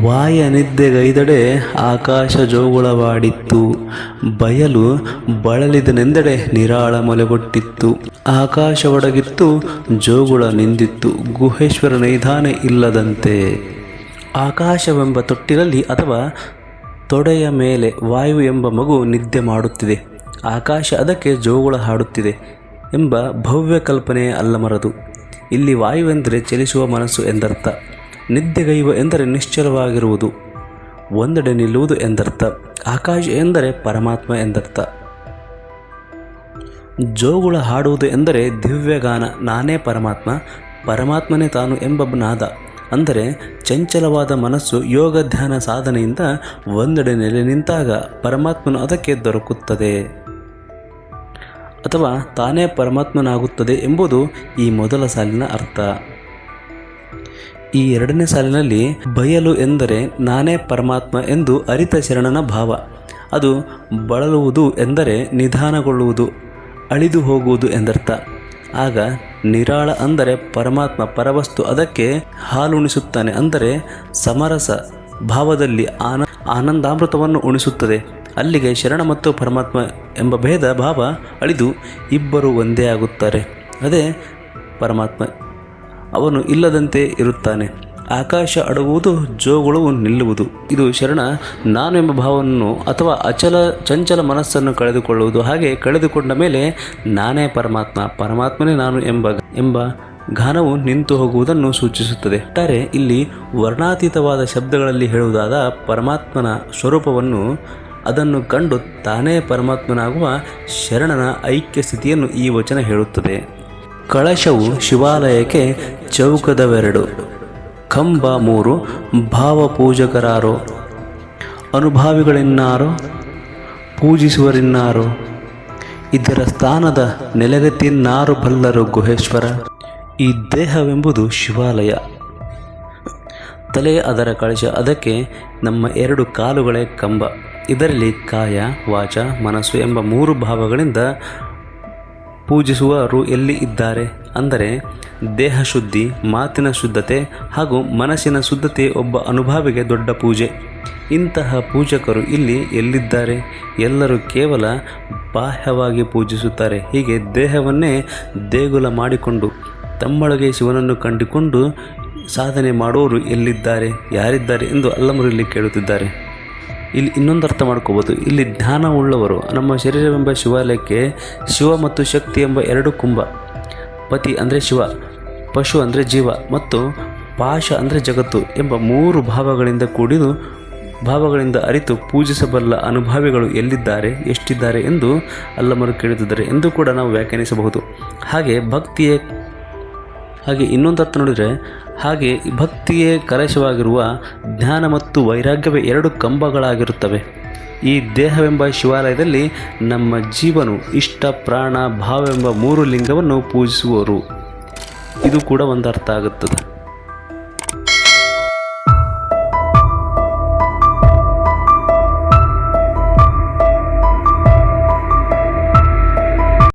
ವಾಯ ನಿದ್ದೆಗೈದಡೆ ಆಕಾಶ ಜೋಗುಳವಾಡಿತ್ತು. ಬಯಲು ಬಳಲಿದನೆಂದಡೆ ನಿರಾಳ ಮೊಲೆಗೊಟ್ಟಿತ್ತು. ಆಕಾಶ ಒಡಗಿತ್ತು ಜೋಗುಳ ನಿಂದಿತ್ತು. ಗುಹೇಶ್ವರ ನೈದಾನೆ ಇಲ್ಲದಂತೆ. ಆಕಾಶವೆಂಬ ತೊಟ್ಟಿಲಲ್ಲಿ ಅಥವಾ ತೊಡೆಯ ಮೇಲೆ ವಾಯು ಎಂಬ ಮಗು ನಿದ್ದೆ ಮಾಡುತ್ತಿದೆ. ಆಕಾಶ ಅದಕ್ಕೆ ಜೋಗುಳ ಹಾಡುತ್ತಿದೆ ಎಂಬ ಭವ್ಯ ಕಲ್ಪನೆ ಅಲ್ಲಮರದು ಇಲ್ಲಿ ವಾಯುವೆಂದರೆ ಚಲಿಸುವ ಮನಸ್ಸು ಎಂದರ್ಥ. ನಿದ್ದೆಗೈಯುವ ಎಂದರೆ ನಿಶ್ಚಲವಾಗಿರುವುದು. ಒಂದೆಡೆ ನಿಲ್ಲುವುದು ಎಂದರ್ಥ, ಆಕಾಶ ಎಂದರೆ ಪರಮಾತ್ಮ ಎಂದರ್ಥ. ಜೋಗುಳ ಹಾಡುವುದು ಎಂದರೆ ದಿವ್ಯಗಾನ, ನಾನೇ ಪರಮಾತ್ಮ, ಪರಮಾತ್ಮನೇ ತಾನು ಎಂಬ ನಾದ. ಅಂದರೆ ಚಂಚಲವಾದ ಮನಸ್ಸು ಯೋಗ ಧ್ಯಾನ ಸಾಧನೆಯಿಂದ ಒಂದೆಡೆ ನೆಲೆ ನಿಂತಾಗ ಪರಮಾತ್ಮನು ಅದಕ್ಕೆ ದೊರಕುತ್ತದೆ. ಅಥವಾ ತಾನೇ ಪರಮಾತ್ಮನಾಗುತ್ತದೆ ಎಂಬುದು ಈ ಮೊದಲ ಸಾಲಿನ ಅರ್ಥ. ಈ ಎರಡನೇ ಸಾಲಿನಲ್ಲಿ ಬಯಲು ಎಂದರೆ ನಾನೇ ಪರಮಾತ್ಮ ಎಂದು ಅರಿತ ಶರಣನ ಭಾವ. ಅದು ಬಳಲುವುದು ಎಂದರೆ ನಿಧಾನಗೊಳ್ಳುವುದು, ಅಳಿದು ಹೋಗುವುದು ಎಂದರ್ಥ. ಆಗ ನಿರಾಳ ಅಂದರೆ ಪರಮಾತ್ಮ ಪರವಸ್ತು ಅದಕ್ಕೆ ಹಾಲುಣಿಸುತ್ತಾನೆ ಅಂದರೆ ಸಮರಸ ಭಾವದಲ್ಲಿ ಆನ, ಆನಂದಾಮೃತವನ್ನು ಉಣಿಸುತ್ತದೆ. ಅಲ್ಲಿಗೆ ಶರಣ ಮತ್ತು ಪರಮಾತ್ಮ ಎಂಬ ಭೇದ ಭಾವ ಅಳಿದು ಇಬ್ಬರು ಒಂದೇ ಆಗುತ್ತಾರೆ. ಅದೇ ಪರಮಾತ್ಮ ಅವನು ಇಲ್ಲದಂತೆ ಇರುತ್ತಾನೆ. ಆಕಾಶ ಅಡಗುವುದು, ಜೋಗುಳವು ನಿಲ್ಲುವುದು. ಇದು ಶರಣ ನಾನು ಎಂಬ ಭಾವವನ್ನು ಅಥವಾ ಅಚಲ, ಚಂಚಲ ಮನಸ್ಸನ್ನು ಕಳೆದುಕೊಳ್ಳುವುದು. ಹಾಗೆ ಕಳೆದುಕೊಂಡ ಮೇಲೆ ನಾನೇ ಪರಮಾತ್ಮ, ಪರಮಾತ್ಮನೇ ನಾನು ಎಂಬ ಎಂಬ ಘಾನವು ನಿಂತು ಹೋಗುವುದನ್ನು ಸೂಚಿಸುತ್ತದೆ. ಒಟ್ಟಾರೆ ಇಲ್ಲಿ ವರ್ಣಾತೀತವಾದ ಶಬ್ದಗಳಲ್ಲಿ ಹೇಳುವುದಾದ ಪರಮಾತ್ಮನ ಸ್ವರೂಪವನ್ನು, ಅದನ್ನು ಕಂಡು ತಾನೇ ಪರಮಾತ್ಮನಾಗುವ ಶರಣನ ಐಕ್ಯ ಸ್ಥಿತಿಯನ್ನು ಈ ವಚನ ಹೇಳುತ್ತದೆ. ಕಳಶವು ಶಿವಾಲಯಕ್ಕೆ ಚೌಕದವೆರಡು. ಕಂಬ ಮೂರು, ಭಾವಪೂಜಕರಾರೋ. ಅನುಭಾವಿಗಳಿನ್ನಾರೋ, ಪೂಜಿಸುವರಿನ್ನಾರೋ. ಇದರ ಸ್ಥಾನದ ನೆಲೆಗತ್ತಿನ್ನಾರು ಬಲ್ಲರು ಗುಹೇಶ್ವರ. ಈ ದೇಹವೆಂಬುದು ಶಿವಾಲಯ. ತಲೆ ಅದರ ಕಳಶ, ಅದಕ್ಕೆ ನಮ್ಮ ಎರಡು ಕಾಲುಗಳೇ ಕಂಬ. ಇದರಲ್ಲಿ ಕಾಯ, ವಾಚ, ಮನಸ್ಸು ಎಂಬ ಮೂರು ಭಾವಗಳಿಂದ ಪೂಜಿಸುವವರು ಎಲ್ಲಿ ಇದ್ದಾರೆ? ಅಂದರೆ ದೇಹ ಶುದ್ಧಿ, ಮಾತಿನ ಶುದ್ಧತೆ ಹಾಗೂ ಮನಸ್ಸಿನ ಶುದ್ಧತೆ ಒಬ್ಬ ಅನುಭಾವಿಗೆ ದೊಡ್ಡ ಪೂಜೆ. ಇಂತಹ ಪೂಜಕರು ಇಲ್ಲಿ ಎಲ್ಲಿದ್ದಾರೆ? ಎಲ್ಲರೂ ಕೇವಲ ಬಾಹ್ಯವಾಗಿ ಪೂಜಿಸುತ್ತಾರೆ. ಹೀಗೆ ದೇಹವನ್ನೇ ದೇಗುಲ ಮಾಡಿಕೊಂಡು ತಮ್ಮೊಳಗೆ ಶಿವನನ್ನು ಕಂಡುಕೊಂಡು ಸಾಧನೆ ಮಾಡುವವರು ಎಲ್ಲಿದ್ದಾರೆ? ಯಾರಿದ್ದಾರೆ ಎಂದು ಅಲ್ಲಮರು ಇಲ್ಲಿ ಕೇಳುತ್ತಿದ್ದಾರೆ. ಇಲ್ಲಿ ಇನ್ನೊಂದು ಅರ್ಥ ಮಾಡ್ಕೋಬೋದು. ಇಲ್ಲಿ ಧ್ಯಾನವುಳ್ಳವರು, ನಮ್ಮ ಶರೀರವೆಂಬ ಶಿವಾಲಯಕ್ಕೆ ಶಿವ ಮತ್ತು ಶಕ್ತಿ ಎಂಬ ಎರಡು ಕುಂಭ. ಪತಿ ಅಂದರೆ ಶಿವ, ಪಶು ಅಂದರೆ ಜೀವ ಮತ್ತು ಪಾಶ ಅಂದರೆ ಜಗತ್ತು ಎಂಬ ಮೂರು ಭಾವಗಳಿಂದ ಕೂಡಿದು ಭಾವಗಳಿಂದ ಅರಿತು ಪೂಜಿಸಬಲ್ಲ ಅನುಭಾವಿಗಳು ಎಲ್ಲಿದ್ದಾರೆ, ಎಷ್ಟಿದ್ದಾರೆ ಎಂದು ಅಲ್ಲಮರು ಕೇಳುತ್ತಿದ್ದಾರೆ ಎಂದು ಕೂಡ ನಾವು ವ್ಯಾಖ್ಯಾನಿಸಬಹುದು. ಹಾಗೆ ಭಕ್ತಿಯೇ ಹಾಗೆ ಇನ್ನೊಂದು ಅರ್ಥ ನೋಡಿದರೆ, ಹಾಗೆ ಭಕ್ತಿಯೇ ಕಲಶವಾಗಿರುವ ಜ್ಞಾನ ಮತ್ತು ವೈರಾಗ್ಯವೇ ಎರಡು ಕಂಬಗಳಾಗಿರುತ್ತವೆ. ಈ ದೇಹವೆಂಬ ಶಿವಾಲಯದಲ್ಲಿ ನಮ್ಮ ಜೀವನು ಇಷ್ಟ, ಪ್ರಾಣ ಭಾವವೆಂಬ ಮೂರು ಲಿಂಗವನ್ನು ಪೂಜಿಸುವರು ಇದು ಕೂಡ ಒಂದು ಅರ್ಥ ಆಗುತ್ತದೆ.